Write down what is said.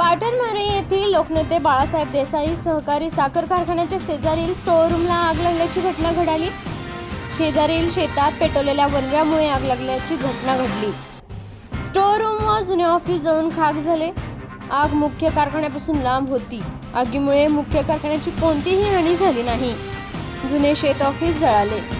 पाटणमारे येथील लोकनेते बाळासाहेब देसाई सहकारी साखर कारखान्याच्या शेजारील स्टोअर रूमला आग लागल्याची घटना घडाली. शेजारील शेतात पेटवलेल्या वनव्यामुळे आग लागल्याची घटना घडली. स्टोअर रूम व जुने ऑफिस जळून खाक झाले. आग मुख्य कारखान्यापासून लांब होती. आगीमुळे मुख्य कारखान्याची कोणतीही हानी झाली नाही. जुने शेत ऑफिस जळाले.